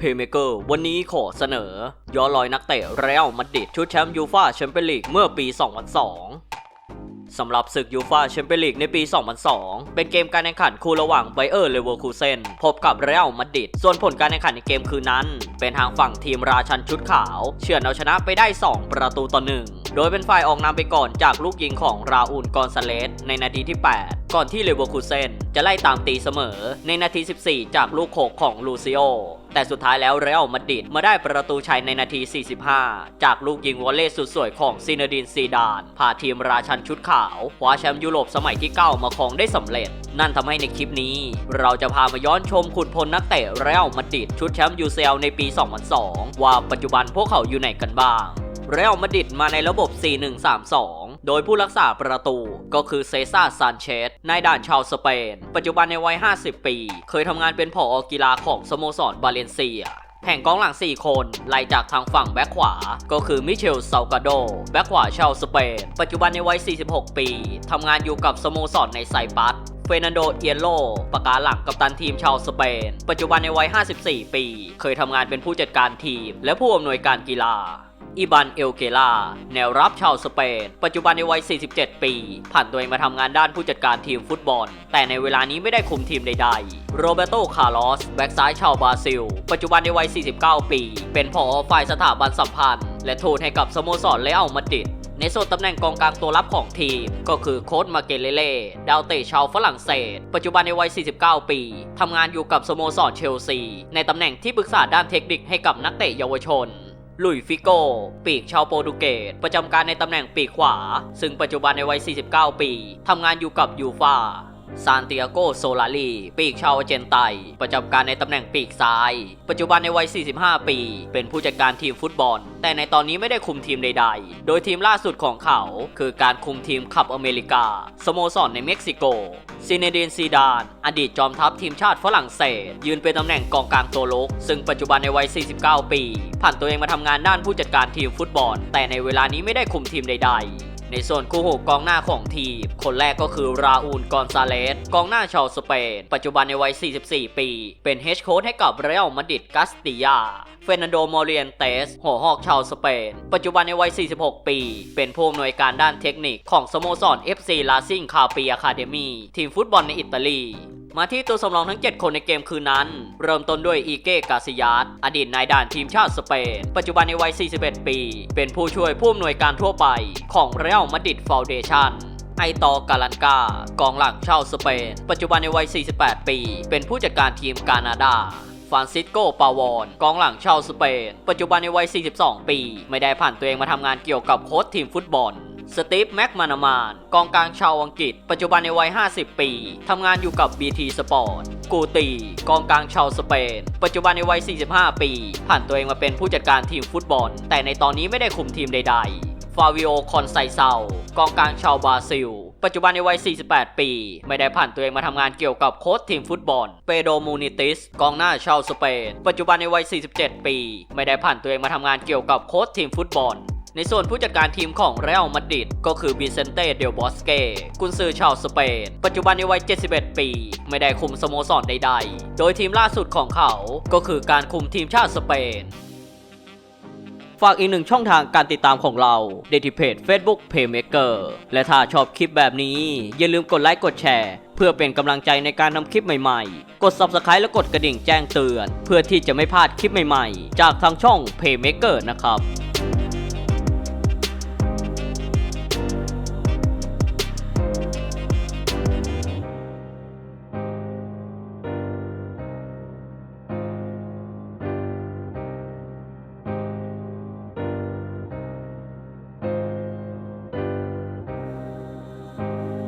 Playmaker วันนี้ขอเสนอ ย้อนรอยนักเตะเรอัลมาดริดชุดแชมป์ยูฟ่าแชมเปี้ยนลีกเมื่อปี 2002 สำหรับศึกยูฟ่าแชมเปี้ยนลีกในปี 2002 เป็นเกมการแข่งขันคู่ระหว่างไบเออร์เลเวอร์คูเซนพบกับเรอัลมาดริดส่วนผลการแข่งขันในเกมคืนนั้น เป็นทางฝั่งทีมราชันชุดขาว เฉือนเอาชนะไปได้ 2 ประตูต่อหนึ่งโดยเป็นฝ่ายออกนำไปก่อนจากลูกยิงของราอูลกอนซาเลสในนาทีที่ 8 ก่อนที่เลเวอร์คูเซนจะไล่ตามตีเสมอในนาที 14 จากลูกโขกของลูซิโอ แต่สุดท้ายแล้วเรอัลมาดริดมาได้ประตูชัยในนาที 45 จากลูกยิงวอลเล่สุดสวยของซินเดินซีดานพาทีมราชันชุดขาวคว้าแชมป์ยุโรปสมัยที่ 9 มาครองได้สำเร็จ นั่นทำให้ในคลิปนี้ เราจะพามาย้อนชมขุนพลนักเตะเรอัลมาดริดชุดแชมป์ยูเซลในปี 2002 ว่าปัจจุบันพวกเขาอยู่ไหนกันบ้างเรอัลมาดริดมาในระบบ 4132 โดยผู้รักษาประตูก็คือเซซ่าซานเชสนายด่านชาวสเปน ปัจจุบันในวัย 50 ปี เคยทำงานเป็นผอกีฬาของสโมสรบาเลนเซียแห่งกองหลัง 4 คน ไล่จากทางฝั่งแบ็คขวา ก็คือมิเชลซากาโด แบ็คขวาชาวสเปน ปัจจุบันในวัย 46 ปี ทำงานอยู่กับสโมสรในไซปัสเฟรนันโด เอียโล ประกาหลังกัปตันทีมชาวสเปน ปัจจุบันในวัย 54 ปี เคยทำงานเป็นผู้จัดการทีม และผู้อำนวยการกีฬา อิบันเอลเกลาแนวรับชาวสเปน ปัจจุบันในวัย 47 ปี ผ่านตัวเองมาทำงานด้านผู้จัดการทีมฟุตบอล แต่ในเวลานี้ไม่ได้คุมทีมใดๆ โรเบโต คาร์ลอส แบ็กซ้ายชาวบราซิล ปัจจุบันในวัย 49 ปี เป็นผอฝ่ายสถาบันสัมพันธ์ และทูตให้กับสโมสรเลอัลมาดริดในส่วนตำแหน่งกองกลางตัวรับของทีม ก็คือโค้ชมาเกเลเล่ดาวเตะชาวฝรั่งเศส ปัจจุบันในวัย 49 ปีทำงานอยู่กับสโมสรเชลซี ในตำแหน่งที่ปรึกษาด้านเทคนิคให้กับนักเตะเยาวชน ลุยฟิโก ปีกชาวโปรตุเกส ประจำการในตำแหน่งปีกขวา ซึ่งปัจจุบันในวัย 49 ปี ทำงานอยู่กับยูฟาซานติอาโกโซลารีปีกชาวอาร์เจนไตน์ประจำการในตำแหน่งปีกซ้าย ปัจจุบันในวัย 45 ปี เป็นผู้จัดการทีมฟุตบอล แต่ในตอนนี้ไม่ได้คุมทีมใดๆ โดยทีมล่าสุดของเขา คือการคุมทีมขับอเมริกา สโมสรในเม็กซิโก ซินเนดินซีดาน อดีตจอมทัพทีมชาติฝรั่งเศส ยืนเป็นตำแหน่งกองกลางตัวลุก ซึ่งปัจจุบันในวัย 49 ปี ผ่านตัวเองมาทำงานด้านผู้จัดการทีมฟุตบอล แต่ในเวลานี้ไม่ได้คุมทีมใดๆ ในส่วนคู่หูกองหน้าของทีม คนแรกก็คือราอูล กอนซาเลส กองหน้าชาวสเปน ปัจจุบันในวัย 44 ปี เป็นเฮดโค้ชให้กับเรอัลมาดริดกัสติยา เฟรนันโด มอริเอนเตส หัวหอกชาวสเปน ปัจจุบันในวัย 46 ปี เป็นผู้อำนวยการด้านเทคนิคของสโมสร FC ลาซิงคาปีอะคาเดมีทีมฟุตบอลในอิตาลี มาที่ตัวสำรองทั้ง 7 คนในเกมคืนนั้น เริ่มต้นด้วยอีเก้กาซิยาสอดีตนายด่านทีมชาติสเปน ปัจจุบันในวัย 41 ปี เป็นผู้ช่วยผู้อำนวยการทั่วไป ของเรอัลมาดริดฟาวเดชั่นไอตอกาลันกา กองหลังชาวสเปน ปัจจุบันในวัย 48 ปี เป็นผู้จัดการทีมกานาดาฟรานซิสโก ปาวอน กองหลังชาวสเปน ปัจจุบันในวัย 42 ปี ไม่ได้ผ่านตัวเองมาทำงานเกี่ยวกับโค้ชทีมฟุตบอล สตีฟแม็กมานามานกองกลางชาวอังกฤษ ปัจจุบันในวัย 50 ปี ทำงานอยู่กับ BT Sport กูตี กองกลางชาวสเปน ปัจจุบันในวัย 45 ปี ผ่านตัวเองมาเป็นผู้จัดการทีมฟุตบอล แต่ในตอนนี้ไม่ได้คุมทีมใด ๆ ฟาวิโอ คอนไซเซากองกลางชาวบราซิล ปัจจุบันในวัย 48 ปี ไม่ได้ผ่านตัวเองมาทำงานเกี่ยวกับโค้ชทีมฟุตบอล เปโดมูนิติส กองหน้าชาวสเปน ปัจจุบันในวัย 47 ปี ไม่ได้ผ่านตัวเองมาทำงานเกี่ยวกับโค้ชทีมฟุตบอล ในส่วนผู้จัดการทีมของเรอัลมาดริดก็คือบิเซนเต้เดลบอสเกกุนซือชาวสเปน ปัจจุบันในวัย 71 ปี ไม่ได้คุมสโมสรใดๆ โดยทีมล่าสุดของเขาก็คือการคุมทีมชาติสเปนฝากอีกหนึ่งช่องทางการติดตามของเราได้ที่เพจ Facebook Playmaker และถ้าชอบคลิปแบบนี้ อย่าลืมกดไลค์กดแชร์ เพื่อเป็นกำลังใจในการทำคลิปใหม่ๆ กด Subscribe และกดกระดิ่งแจ้งเตือน เพื่อที่จะไม่พลาดคลิปใหม่ๆ จากทางช่อง Playmaker นะครับ